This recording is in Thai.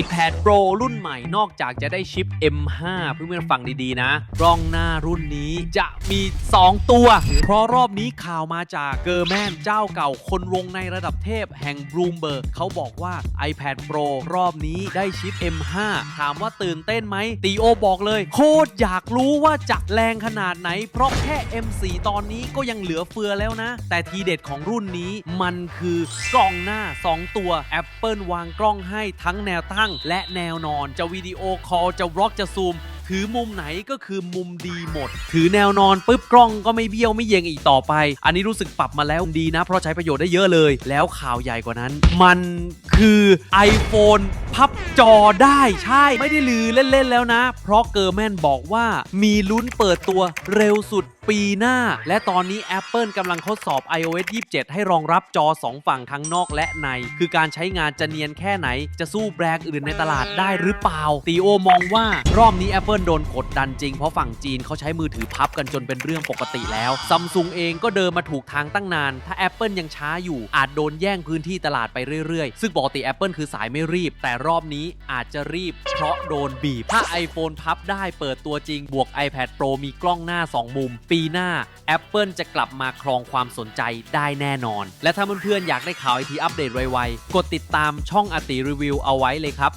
iPad Pro รุ่นใหม่นอกจากจะได้ชิป M5 เพื่อนๆฟังดีๆนะ กล้องหน้ารุ่นนี้จะมี 2 ตัว เพราะรอบนี้ข่าวมาจากเกอร์แมนเจ้าเก่าคนวงในระดับเทพแห่ง Bloomberg เขาบอกว่า iPad Pro รอบนี้ได้ชิป M5 ถามว่าตื่นเต้นไหมตีโอบอกเลย โคตรอยากรู้ว่าจะแรงขนาดไหน เพราะแค่ M4 ตอนนี้ก็ยังเหลือเฟือแล้วนะ แต่ทีเด็ดของรุ่นนี้มันคือกล้องหน้า 2 ตัว Apple วางกล้องให้ทั้งแนวตั้งและแนวนอนจะวิดีโอคอลจะบล็อกจะซูม ถือมุมไหนก็คือมุมดีหมด ถือแนวนอนปุ๊บกล้องก็ไม่เบี้ยวไม่เยงอีกต่อไป อันนี้รู้สึกปรับมาแล้วดีนะ เพราะใช้ประโยชน์ได้เยอะเลย แล้วข่าวใหญ่กว่านั้น มันคือ iPhone พับจอได้ใช่ ไม่ได้ลือเล่น ๆ แล้วนะ เพราะเกอร์แมนบอกว่ามีลุ้นเปิดตัวเร็วสุดปีหน้า และตอนนี้ Apple กำลังทดสอบ iOS 27 ให้รองรับจอ 2 ฝั่งทั้งนอกและใน คือการใช้งานจะเนียนแค่ไหน จะสู้แบรนด์อื่นในตลาดได้หรือเปล่าตีโอมองว่ารอบนี้ Apple โดนกดดันจริงเพราะฝั่งจีนเขาใช้มือถือพับกันจนเป็นเรื่องปกติแล้วซัมซุงเองก็เดินมาถูกทางตั้งนาน ถ้า Apple ยังช้าอยู่ อาจโดนแย่งพื้นที่ตลาดไปเรื่อยๆ ซึ่งปกติ Apple คือสายไม่รีบ แต่รอบนี้อาจจะรีบ เพราะโดนบีบ ถ้า iPhone พับได้เปิดตัวจริงบวก iPad Pro มีกล้องหน้า 2 มุม ปีหน้า Apple จะกลับมาครองความสนใจได้แน่นอน และถ้าเพื่อนๆอยากได้ข่าวไอทีอัปเดตไวๆกดติดตามช่องอติรีวิวเอาไว้เลยครับ